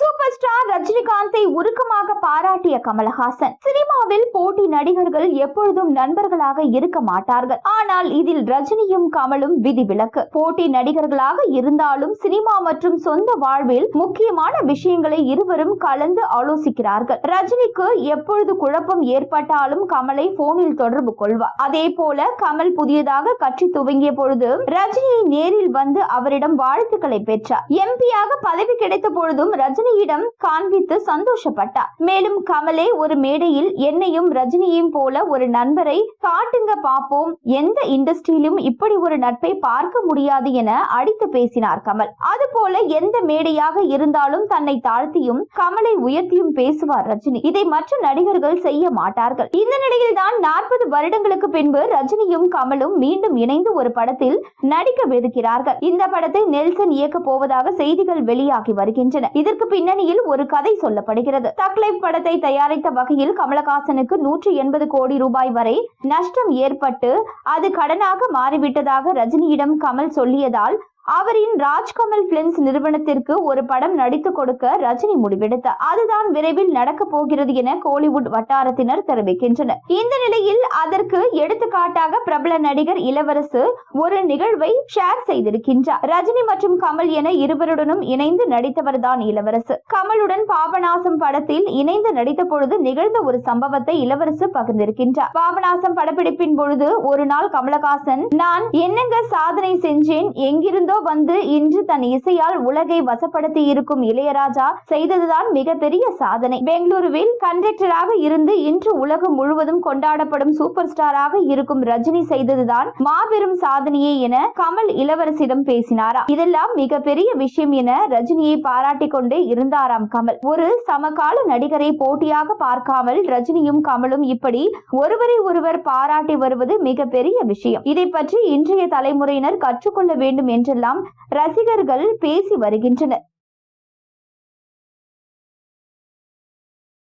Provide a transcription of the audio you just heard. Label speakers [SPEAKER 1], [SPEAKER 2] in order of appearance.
[SPEAKER 1] So super star ரஜினிகாந்தை உருக்கமாக பாராட்டிய கமலஹாசன். சினிமாவில் போட்டி நடிகர்கள் எப்பொழுதும் நண்பர்களாக இருக்க மாட்டார்கள். ஆனால் இதில் ரஜினியும் கமலும் விதிவிலக்கு. போட்டி நடிகர்களாக இருந்தாலும் சினிமா மற்றும் சொந்த வாழ்வில் முக்கியமான விஷயங்களை இருவரும் கலந்து ஆலோசிக்கிறார்கள். ரஜினிக்கு எப்பொழுது குழப்பம் ஏற்பட்டாலும் கமலை போனில் தொடர்பு கொள்வார். அதே போல கமல் புதியதாக கட்சி துவங்கிய பொழுது ரஜினியை நேரில் வந்து அவரிடம் வாழ்த்துக்களை பெற்றார். எம்பியாக பதவி கிடைத்த பொழுதும் ரஜினியிடம் காண்பித்து சந்தோஷப்பட்டார். மேலும் கமலே ஒரு மேடையில் என்னையும் ரஜினியையும் போல ஒரு நண்பரை காட்டுங்க பாப்போம். எந்த இண்டஸ்ட்ரியிலும் இப்படி ஒரு நட்பை பார்க்க முடியாது என அடித்து பேசினார் கமல். அதுபோல எந்த மேடையாக இருந்தாலும் தன்னை தாழ்த்தியும் கமலை உயர்த்தியும் பேசுவார் ரஜினி. இதை மற்ற நடிகர்கள் செய்ய மாட்டார்கள். இந்த நிலையில் தான் நாற்பது வருடங்களுக்கு பின்பு ரஜினியும் கமலும் மீண்டும் இணைந்து ஒரு படத்தில் நடிக்கவிருக்கிறார்கள் இந்த படத்தை நெல்சன் இயக்க போவதாக செய்திகள் வெளியாகி வருகின்றன. இதற்கு பின்னணி பின்னணியில் ஒரு கதை சொல்லப்படுகிறது. தக்லைப் படத்தை தயாரித்த வகையில் கமலஹாசனுக்கு நூற்றி எண்பது கோடி ரூபாய் வரை நஷ்டம் ஏற்பட்டு அது கடனாக மாறிவிட்டதாக ரஜினியிடம் கமல் சொல்லியதால் அவரின் ராஜ்கமல் பிலிம்ஸ் நிறுவனத்திற்கு ஒரு படம் நடித்து கொடுக்க ரஜினி முடிவெடுத்தார். அதுதான் விரைவில் நடக்க போகிறது என கோலிவுட் வட்டாரத்தினர் தெரிவிக்கின்றனர். இந்த நிலையில் அதற்கு எடுத்துக்காட்டாக பிரபல நடிகர் இளவரசு ஒரு நிகழ்வை ஷேர் செய்திருக்கின்றார். ரஜினி மற்றும் கமல் என இருவருடனும் இணைந்து நடித்தவர்தான் இளவரசு. கமலுடன் பாபநாசம் படத்தில் இணைந்து நடித்த பொழுது நிகழ்ந்த ஒரு சம்பவத்தை இளவரசு பகிர்ந்திருக்கின்றார். பாபநாசம் படப்பிடிப்பின் பொழுது ஒரு நாள் கமலஹாசன் நான் என்னங்க சாதனை செஞ்சேன்? எங்கிருந்தோ வந்து இன்று தன் இசையால் உலகை வசப்படுத்தி இருக்கும் இளையராஜா செய்ததுதான் மிகப்பெரிய சாதனை. பெங்களூருவில் கண்டக்டராக இருந்து இன்று உலகம் முழுவதும் கொண்டாடப்படும் சூப்பர் ஸ்டாராக இருக்கும் ரஜினி செய்ததுதான் மாபெரும் சாதனையே என கமல் இளவரசிடம் பேசினாரா. இதெல்லாம் மிகப்பெரிய விஷயம் என ரஜினியை பாராட்டி கொண்டே இருந்தாராம் கமல். ஒரு சமகால நடிகரை போட்டியாக பார்க்காமல் ரஜினியும் கமலும் இப்படி ஒருவரை ஒருவர் பாராட்டி வருவது மிகப்பெரிய விஷயம். இதை பற்றி இன்றைய தலைமுறையினர் கற்றுக்கொள்ள வேண்டும் என்றெல்லாம் ரசிகர்கள் பேசி வருகின்றனர்.